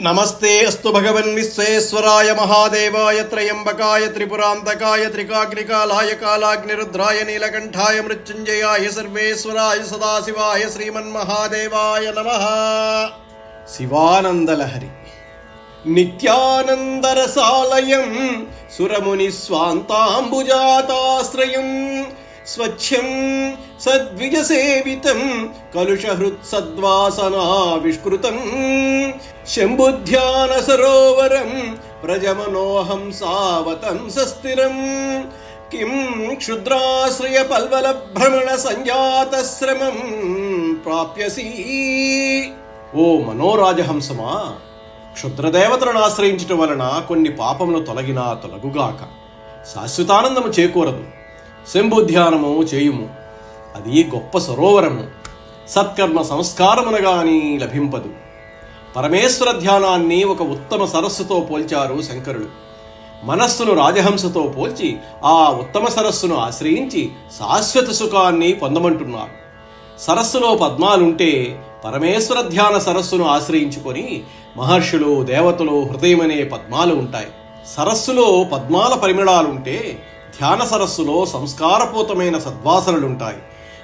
నమస్తే అస్తు భగవన్ విశ్వేశ్వరాయ మహాదేవాయ త్రయంబకాయ త్రిపురాంతకాయ త్రికాగ్నికాలాయ కాలాగ్నిరుద్రాయ నీలకంఠాయ మృత్యుంజయాయ సర్వేశ్వరాయ సదాశివాయ శ్రీమన్మహాదేవాయ నమ. శివానందలహరి. నిత్యానందరసాలయం. సురముని స్వాంతాంబుజాతాశ్రయం. స్వచ్ఛం సద్విజసేవితం కలుషహృత్సద్వాసనా విష్కృతం శంభుధ్యాన సరోవరం ప్రజమనోహం సావతం సస్థిరం కిం క్షుద్రాశ్రయ పల్వల భ్రమణ సంజాతశ్రమం ప్రాప్యసి ఓ మనోరాజహంసమా క్షుద్రదేవతలను ఆశ్రయించటం వలన కొన్ని పాపములు తొలగినా తొలగుగాక. శాశ్వతానందము చేకూరదు. శంభుధ్యానము చేయుము. అది గొప్ప సరోవరము. సత్కర్మ సంస్కారమునగాని లభింపదు. పరమేశ్వర ధ్యానాన్ని ఒక ఉత్తమ సరస్సుతో పోల్చారు శంకరుడు మనస్సును రాజహంసతో పోల్చి ఆ ఉత్తమ సరస్సును ఆశ్రయించి శాశ్వత సుఖాన్ని పొందమంటున్నారు. సరస్సులో పద్మాలుంటే పరమేశ్వర ధ్యాన సరస్సును ఆశ్రయించుకొని మహర్షులు దేవతలు హృదయమనే పద్మాలు ఉంటాయి. సరస్సులో పద్మాల పరిమళాలుంటే ధ్యాన సరస్సులో సంస్కారపూతమైన సద్వాసనలుంటాయి.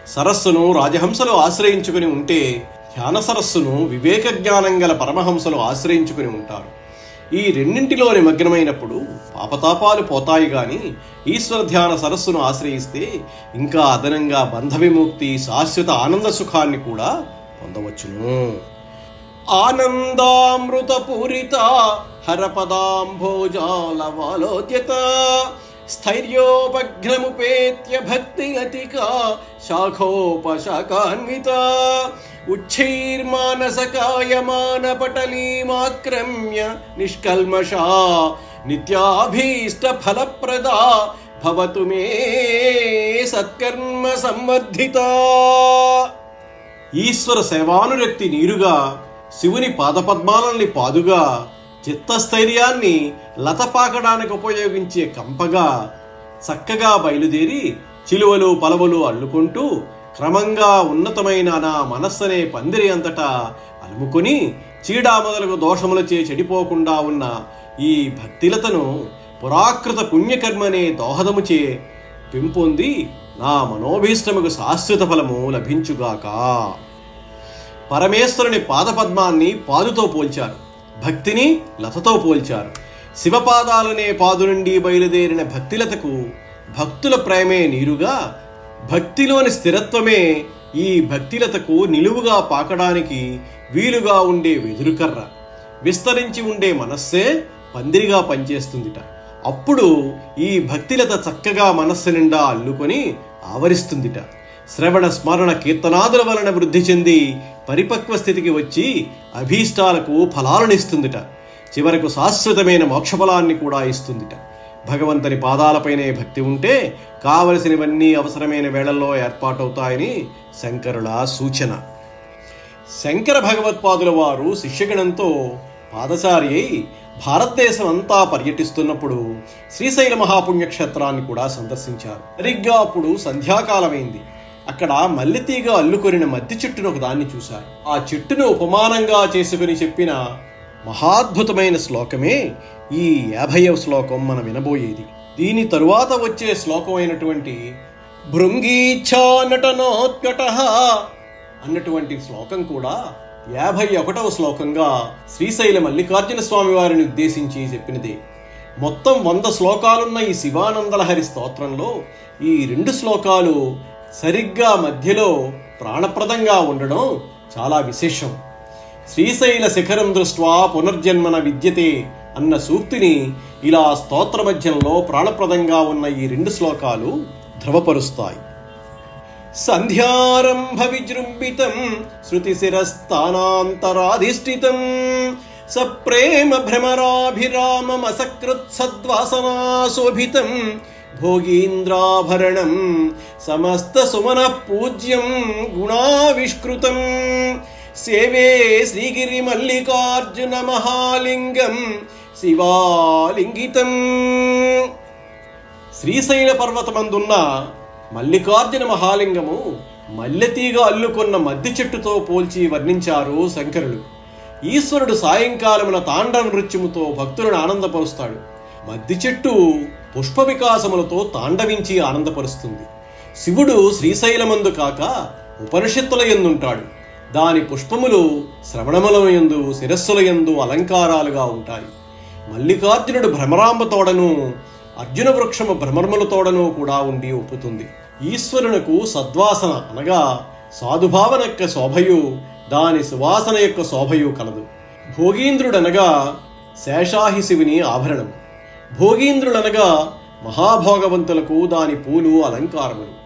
సరస్సును రాజహంసలు ఆశ్రయించుకుని ఉంటే ధ్యాన సరస్సును వివేక జ్ఞానం గల పరమహంసలు ఆశ్రయించుకుని ఉంటారు. ఈ రెండింటిలో నిమగ్నమైనప్పుడు పాపతాపాలు పోతాయి గాని ఈశ్వర ధ్యాన సరస్సును ఆశ్రయిస్తే ఇంకా అదనంగా బంధ విముక్తి శాశ్వత ఆనంద సుఖాన్ని కూడా పొందవచ్చును. ఆనందామృత పూరిత హరపదాంభోజాల వాలోద్యత స్థైర్యోపఘ్నముపేత్య భక్తిలతిక శాఖోపశాఖాన్విత ఉచ్చైర్మానసకాయమానపటలీమాక్రమ్య నిష్కల్మషా నిత్యాభీష్ట ఫలప్రదా భవతు మే సత్కర్మ సంవర్ధిత ఈశ్వర సేవానురక్తి నీరుగా శివుని పాదపద్మాలని పాదుగా చిత్తస్థైర్యాన్ని లతపాకడానికి ఉపయోగించే కంపగా చక్కగా బయలుదేరి చిలువలు పలవలు అల్లుకుంటూ క్రమంగా ఉన్నతమైన నా మనస్సనే పందిరి అంతటా అలుముకొని చీడా మొదలగు దోషములచే చెడిపోకుండా ఉన్న ఈ భక్తిలతను పురాకృత పుణ్యకర్మనే దోహదముచే పెంపొంది నా మనోభీష్టముకు శాశ్వత ఫలము లభించుగాక. పరమేశ్వరుని పాదపద్మాన్ని పాదుతో పోల్చారు. భక్తిని లతతో పోల్చారు. శివపాదాలనే పాదు నుండి బయలుదేరిన భక్తిలతకు భక్తుల ప్రేమే నీరుగా భక్తిలోని స్థిరత్వమే ఈ భక్తిలతకు నిలువుగా పాకడానికి వీలుగా ఉండే వెదురుకర్ర. విస్తరించి ఉండే మనస్సే పందిరిగా పనిచేస్తుందిట. అప్పుడు ఈ భక్తిలత చక్కగా మనస్సు నిండా అల్లుకొని ఆవరిస్తుందిట. శ్రవణ స్మరణ కీర్తనాదుల వలన వృద్ధి చెంది పరిపక్వ స్థితికి వచ్చి అభీష్టాలకు ఫలాలనిస్తుందిట. చివరకు శాశ్వతమైన మోక్షఫలాన్ని కూడా ఇస్తుందిట. భగవంతుని పాదాలపైనే భక్తి ఉంటే కావలసినవన్నీ అవసరమైన వేళల్లో ఏర్పాటవుతాయని శంకరుల సూచన. శంకర భగవత్పాదుల వారు శిష్యగణంతో పాదచారి అయి భారతదేశం అంతా పర్యటిస్తున్నప్పుడు శ్రీశైల మహాపుణ్యక్షేత్రాన్ని కూడా సందర్శించారు. సరిగ్గా అప్పుడు సంధ్యాకాలమైంది. అక్కడ మల్లెతీగ అల్లుకొనిన మద్ది చెట్టును ఒక దాన్ని చూశారు. ఆ చెట్టును ఉపమానంగా చేసుకుని చెప్పిన మహాద్భుతమైన శ్లోకమే ఈ యాభైవ శ్లోకం మనం వినబోయేది. దీని తరువాత వచ్చే శ్లోకం అయినటువంటి భృంగీచ్ఛా నటనోత్కట అన్నటువంటి శ్లోకం కూడా యాభై ఒకటవ శ్లోకంగా శ్రీశైల మల్లికార్జున స్వామి వారిని ఉద్దేశించి చెప్పినదే. మొత్తం వంద శ్లోకాలున్న ఈ శివానందలహరి స్తోత్రంలో ఈ రెండు శ్లోకాలు సరిగ్గా మధ్యలో ప్రాణప్రదంగా ఉండడం చాలా విశేషం. శ్రీశైల శిఖరం దృష్ట్వా పునర్జన్మన విద్యతే అన్న సూక్తిని ఇలా స్తోత్ర మధ్యంలో ప్రాణప్రదంగా ఉన్న ఈ రెండు శ్లోకాలు ధృవపరుస్తాయి సంధ్యారంభ విజృంభితం శృతిశిరస్థానాంతరాధిష్ఠితం సప్రేమ భ్రమరాభిరామమసకృత్ సద్వాసనాశోభితం భోగీంద్రాభరణం సమస్త సుమన పూజ్యం గుణావిష్కృతం. సేవే శ్రీగిరి మల్లికార్జున మహాలింగం శివాలింగితం. శ్రీశైల పర్వతమందున్న మల్లికార్జున మహాలింగము మల్లెతీగ అల్లుకున్న మద్ది చెట్టుతో పోల్చి వర్ణించారు శంకరులు. ఈశ్వరుడు సాయంకాలమున తాండవ నృత్యముతో భక్తులను ఆనందపరుస్తాడు. మద్ది చెట్టు పుష్ప వికాసములతో తాండవించి ఆనందపరుస్తుంది. శివుడు శ్రీశైలమందు కాక ఉపనిషత్తుల ఎందుంటాడు. దాని పుష్పములు శ్రవణముల యందు శిరస్సుల యందు అలంకారాలుగా ఉంటాయి. మల్లికార్జునుడు భ్రమరాంబ తోడను అర్జున వృక్షము భ్రమర్ముల తోడను కూడా ఉండి ఒప్పుతుంది. ఈశ్వరునకు సద్వాసన అనగా సాధుభావన యొక్క శోభయు దాని సువాసన యొక్క శోభయు కలదు. భోగీంద్రుడనగా శేషాహి శివుని ఆభరణం. భోగీంద్రుడనగా మహాభోగవంతులకు దాని పూలు అలంకారములు.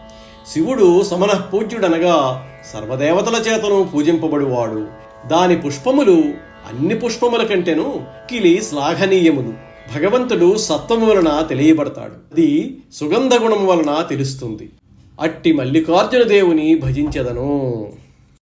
శివుడు సమనః పూజ్యుడనగా సర్వదేవతల చేతను పూజింపబడువాడు. దాని పుష్పములు అన్ని పుష్పముల కంటేను కిలి శ్లాఘనీయములు. భగవంతుడు సత్వము వలన తెలియబడతాడు. అది సుగంధ గుణం వలన తెలుస్తుంది. అట్టి మల్లికార్జున దేవుని భజించెదను.